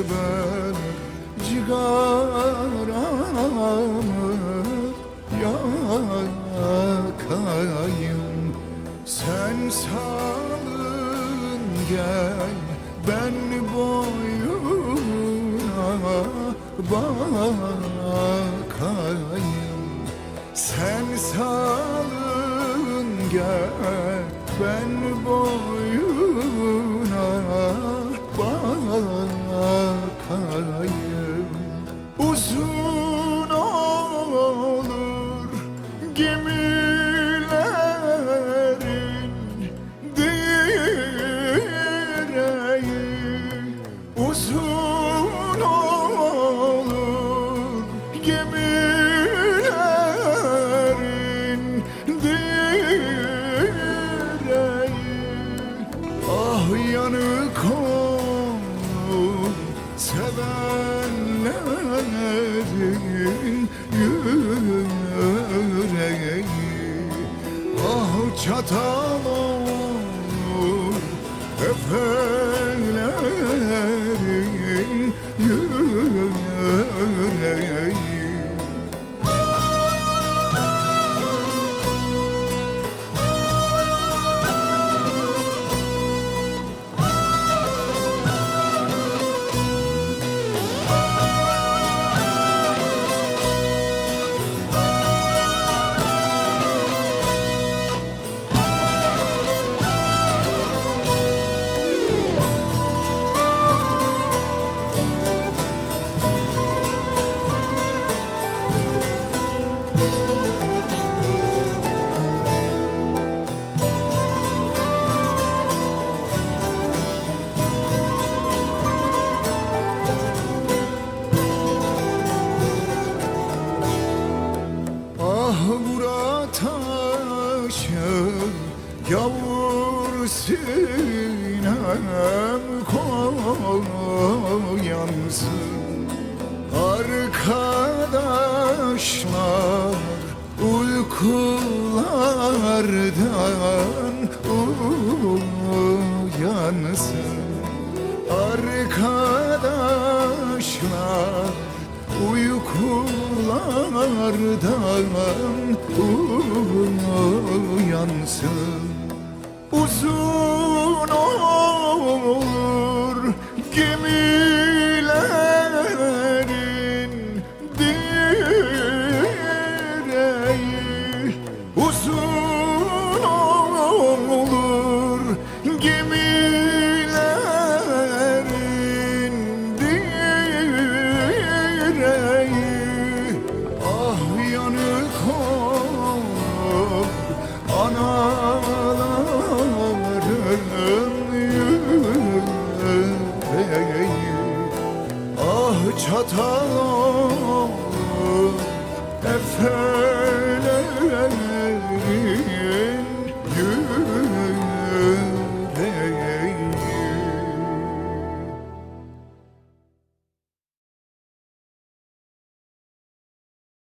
ver cigaramı yakayım. Sen salın gel ben boyuna bakayım. Sen salın gel ben boyuna sevenlerin yüreği Ah çatal olur öpelerin yüreği taşı Yavur sinem koyansın Arkadaşlar uykulardan uyansın. Arkadaşlar uykulardan uyansın. Uzun olur gemilerin direği Ah yanık olur anaların yüreği. Ah çatal olur efelerin